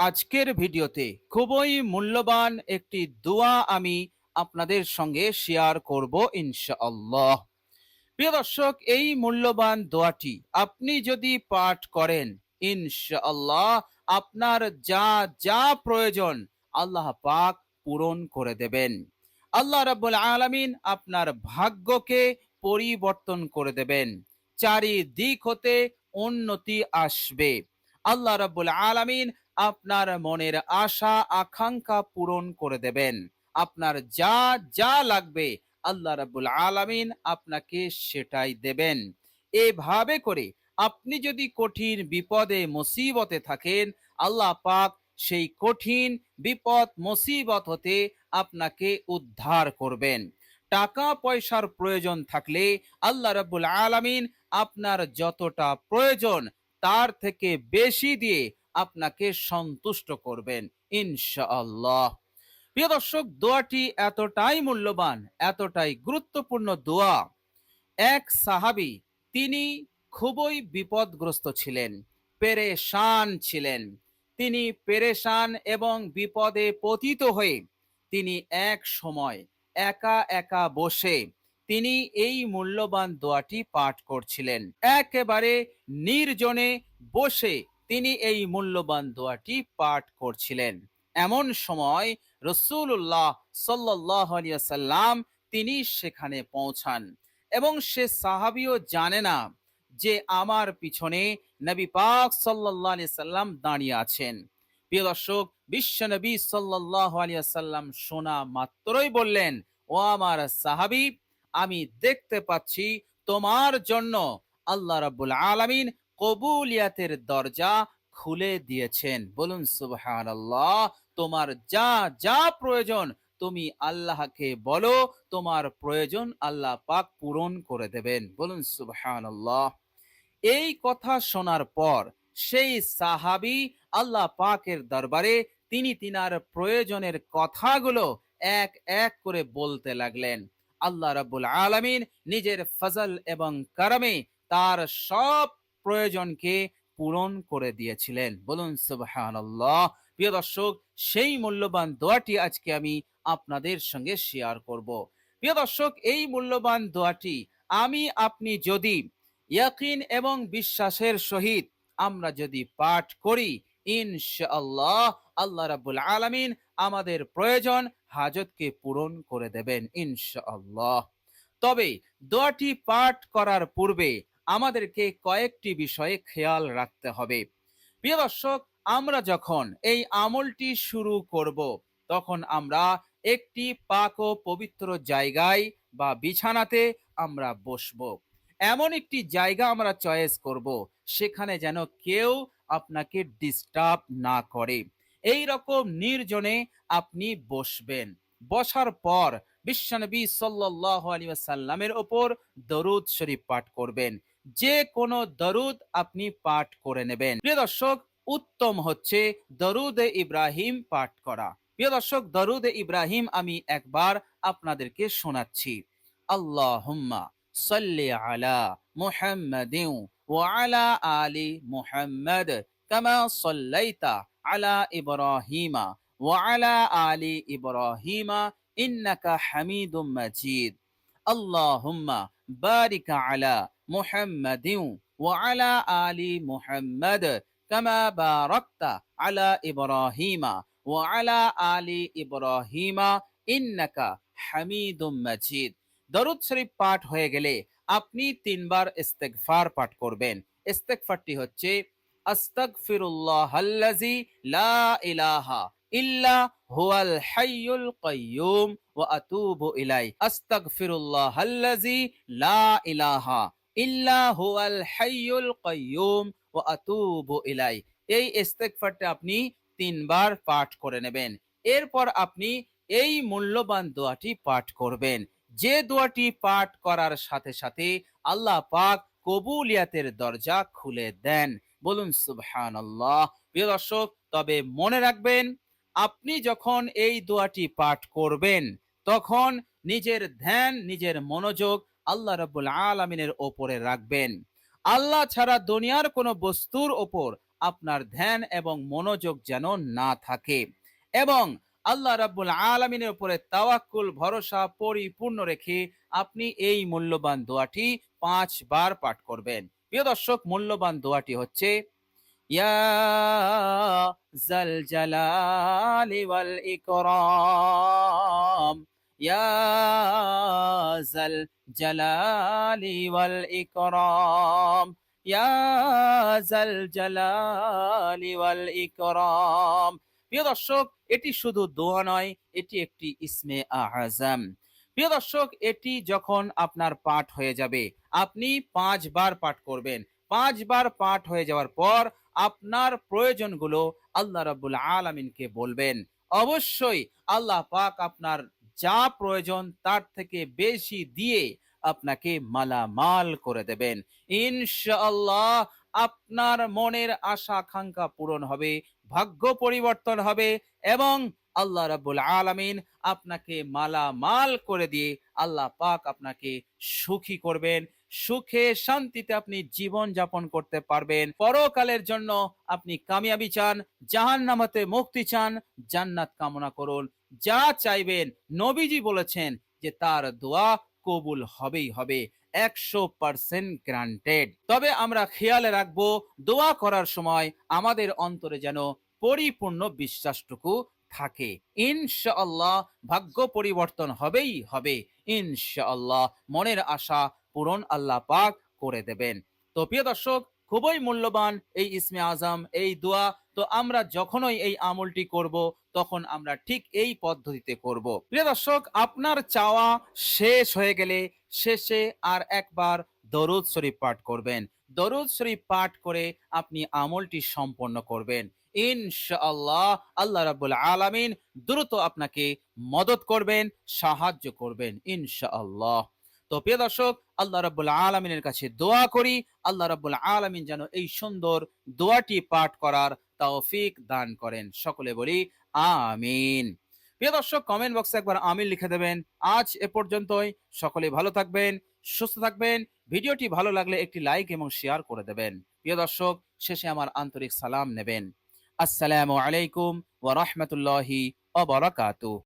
আজকের ভিডিওতে খুবই মূল্যবান একটি দোয়া আমি আপনাদের সঙ্গে শেয়ার করব ইনশাআল্লাহ। প্রিয় দর্শক, এই মূল্যবান দোয়াটি আপনি যদি পাঠ করেন, ইনশাআল্লাহ আপনার যা যা প্রয়োজন আল্লাহ পাক পূরণ করে দেবেন। আল্লাহ রাব্বুল আলামিন আপনার ভাগ্যকে পরিবর্তন করে দেবেন। চারিদিক হতে উন্নতি আসবে। আল্লাহ রাব্বুল আলামিন আপনার মনের আশা, আকাঙ্ক্ষা পূরণ করে দেবেন। আপনার যা যা লাগবে আল্লাহ রাব্বুল আলামিন আপনাকে সেটাই দেবেন। এভাবে করে আপনি যদি কঠিন বিপদে, মুসিবতে থাকেন, আল্লাহ পাক সেই কঠিন বিপদ, মুসিবত হতে আপনাকে উদ্ধার করবেন। টাকা পয়সার প্রয়োজন থাকলে আল্লাহ রাব্বুল আলামিন আপনার যতটা প্রয়োজন তার থেকে বেশি দিয়ে আপনাকে সন্তুষ্ট করবেন, ইনশাআল্লাহ। প্রিয় দর্শক, দোয়াটি এতটাই মূল্যবান, এতটাই গুরুত্বপূর্ণ দোয়া। এক সাহাবী, তিনি খুবই বিপদগ্রস্ত ছিলেন, পেরেশান ছিলেন। তিনি পেরেশান এবং বিপদে পতিত হয়ে তিনি এক সময় একা একা বসে তিনি এই মূল্যবান দোয়াটি পাঠ করছিলেন। একেবারে নির্জনে বসে তিনি এই মূল্যবান দোয়াটি পাঠ করছিলেন। এমন সময় রসুল্লাহ সাল্লাহ সাল্লাম তিনি সেখানে পৌঁছান এবং সে সাহাবিও জানে না যে আমার পিছনে নবী পাক সাল্লাহ সাল্লাম দাঁড়িয়ে আছেন। প্রিয় দর্শক, বিশ্ব নবী সাল্লাহ সাল্লাম শোনা মাত্রই বললেন, ও আমার সাহাবি, আমি দেখতে পাচ্ছি তোমার জন্য আল্লাহ রাবুল আলামিন কবুলিয়াতের দরজা খুলে দিয়েছেন। বলুন, সুবহানাল্লাহ, তোমার যা যা প্রয়োজন তুমি আল্লাহকে বলো, তোমার প্রয়োজন আল্লাহ পাক পূরণ করে দেবেন। বলুন, সুবহানাল্লাহ। এই কথা শোনার পর সেই সাহাবি আল্লাহ পাকের দরবারে তিনি তিনার প্রয়োজনের কথাগুলো এক এক করে বলতে লাগলেন। আল্লাহ রাবুল আলামিন নিজের ফজল এবং কারামে তার সব প্রয়োজনকে পূরণ করে দিয়েছিলেন। বলুন, সুবহানাল্লাহ। প্রিয় দর্শক, সেই মূল্যবান দোয়াটি আজকে আমি আপনাদের সঙ্গে শেয়ার করব। প্রিয় দর্শক, এই মূল্যবান দোয়াটি আমি, আপনি যদি ইয়াকিন এবং বিশ্বাসের সহিত আমরা যদি পাঠ করি, ইনশাআল্লাহ আল্লাহ রাব্বুল আলামিন আমাদের প্রয়োজন হাজতকে পূরণ করে দেবেন, ইনশাআল্লাহ। তবে দোয়াটি পাঠ করার পূর্বে আমাদেরকে কয়েকটি বিষয়ে খেয়াল রাখতে হবে। প্রিয় দর্শক, আমরা যখন এই আমলটি শুরু করব, তখন আমরা একটি পাক ও পবিত্র জায়গায় বা বিছানাতে আমরা বসবো। এমন একটি জায়গা আমরা চয়েস করব, সেখানে যেন কেউ আপনাকে ডিস্টার্ব না করে। এই রকম নির্জনে আপনি বসবেন। বসার পর বিশ্বনবী সাল্লাহ আলী সাল্লামের ওপর দরুদ শরীফ পাঠ করবেন। যে কোনো দরুদ আপনি পাঠ করে নেবেন। প্রিয় দর্শক, উত্তম হচ্ছে দরুদ ইব্রাহিম পাঠ করা। প্রিয় দর্শক, দরুদ ইব্রাহিম আমি একবার আপনাদেরকে শোনাচ্ছি। আল্লাহুম্মা সাল্লি আলা মুহাম্মাদ ওয়া আলা আলি কামা সাল্লাইতা আলা ইব্রাহিমা ওয়া আলা ইব্রাহিমা ইন্নাকা হামিদুম আল্লাহুম্মা বারিক আলা মুহাম্মাদ ওয়া আলা আলি মুহাম্মাদ কামা বারাকতা আলা ইব্রাহিমা ওয়া আলা আলি ইব্রাহিমা ইন্নাকা হামিদুম মাজিদ। দরুদ শরীফ পাঠ হয়ে গেলে আপনি তিনবার ইস্তেগফার পাঠ করবেন। ইস্তেগফারটি হচ্ছে আস্তাগফিরুল্লাহ আল্লাযী লা ইলাহা ইল্লা হুয়াল হাইয়ুল কাইয়ুম ওয়া আতুবু ইলাই আস্তাগফিরুল্লাহ আল্লাজি লা ইলাহা ইল্লা হুয়াল হাইয়ুল কাইয়ুম ওয়া আতুবু ইলাই এই ইস্তেগফারটা আপনি তিনবার পাঠ করে নেবেন। এরপর আপনি এই মূল্যবান দোয়াটি পাঠ করবেন। যে দোয়াটি পাঠ করার সাথে সাথে আল্লাহ পাক কবুলিয়াতের দরজা খুলে দেন। বলুন সুবহান আল্লাহ প্রিয় দর্শক, তবে মনে রাখবেন আপনি যখন এই দোয়াটি পাঠ করবেন, তখন নিজের ধ্যান, নিজের মনোযোগ আল্লাহ রব্বুল আলমিনের ওপরে রাখবেন। আল্লাহ ছাড়া দুনিয়ার কোনো বস্তুর ওপর আপনার ধ্যান এবং মনোযোগ যেন না থাকে। এবং আল্লাহ রাব্বুল আলমিনের উপরে তাওয়াক্কুল, ভরসা পরিপূর্ণ রেখে আপনি এই মূল্যবান দোয়াটি পাঁচবার পাঠ করবেন। প্রিয় দর্শক, মূল্যবান দোয়াটি হচ্ছে ওয়াল ইকরাম। ইয়া জাল জালালি ওয়াল ইকরাম। ইয়া জাল জালালি ওয়াল ইকরাম। প্রিয় দর্শক, এটি শুধু দোয়া নয়, এটি একটি ইসমে আজম। প্রিয় দর্শক, এটি যখন আপনার পাঠ হয়ে যাবে, আপনি পাঁচবার পাঠ করবেন। পাঁচবার পাঠ হয়ে যাওয়ার পর আপনার প্রয়োজনগুলো আল্লাহ রাব্বুল আলামিনকে বলবেন। অবশ্যই আল্লাহ পাক আপনার যা প্রয়োজন তার থেকে বেশি দিয়ে আপনাকে মালামাল করে দেবেন। ইনশাআল্লাহ আপনার মনের আশা আকাঙ্ক্ষা পূরণ হবে, ভাগ্য পরিবর্তন হবে এবং আল্লাহ রাব্বুল আলামিন আপনাকে মালামাল করে দিয়ে আল্লাহ পাক আপনাকে সুখী করবেন। সুখে শান্তিতে আপনি জীবন যাপন করতে পারবেন। পরকালের জন্য আপনি কামিয়াবি চান জাহান নামাতে মুক্তি চান, জান্নাত কামনা করুন। যা চাইবেন নবীজি বলেছেন যে তার দোয়া কবুল হবেই হবে, একশো পার্সেন্ট গ্রান্টেড তবে আমরা খেয়ালে রাখব, দোয়া করার সময় আমাদের অন্তরে যেন পরিপূর্ণ বিশ্বাসটুকু থাকে। ইনশাআল্লাহ ভাগ্য পরিবর্তন হবেই হবে। ইনশাআল্লাহ মনের আশা পূরণ আল্লাহ পাক করে দেবেন। তো প্রিয় দর্শক, খুবই মূল্যবান এই ইসমে আজম, এই দোয়া। তো আমরা যখনই এই আমলটি করব, তখন আমরা ঠিক এই পদ্ধতিতে করব। প্রিয় দর্শক, আপনার চাওয়া শেষ হয়ে গেলে শেষে আর একবার দরুদ শরীফ পাঠ করবেন। দরুদ শরীফ পাঠ করে আপনি আমলটি সম্পন্ন করবেন। ইনশাআল্লাহ আল্লাহ রাব্বুল আলামিন দ্রুত আপনাকে মদত করবেন, সাহায্য করবেন, ইনশাআল্লাহ। তো প্রিয় দর্শক, আল্লাহ রাব্বুল আলামিনের কাছে দোয়া করি। আল্লাহ রাব্বুল আলামিন যেন এই সুন্দর দোয়াটি পাঠ করার তৌফিক দান করেন। সকলে বলি, আমিন। প্রিয় দর্শক কমেন্ট বক্সে একবার আমিন লিখে দেবেন। আজ এ পর্যন্তই। সকলে ভালো থাকবেন, সুস্থ থাকবেন। ভিডিওটি ভালো লাগলে একটি লাইক এবং শেয়ার করে দেবেন। প্রিয় দর্শক, শেষে আমার আন্তরিক সালাম নেবেন। আসসালামু আলাইকুম ওয়া রাহমাতুল্লাহি ওয়া বারাকাতুহু।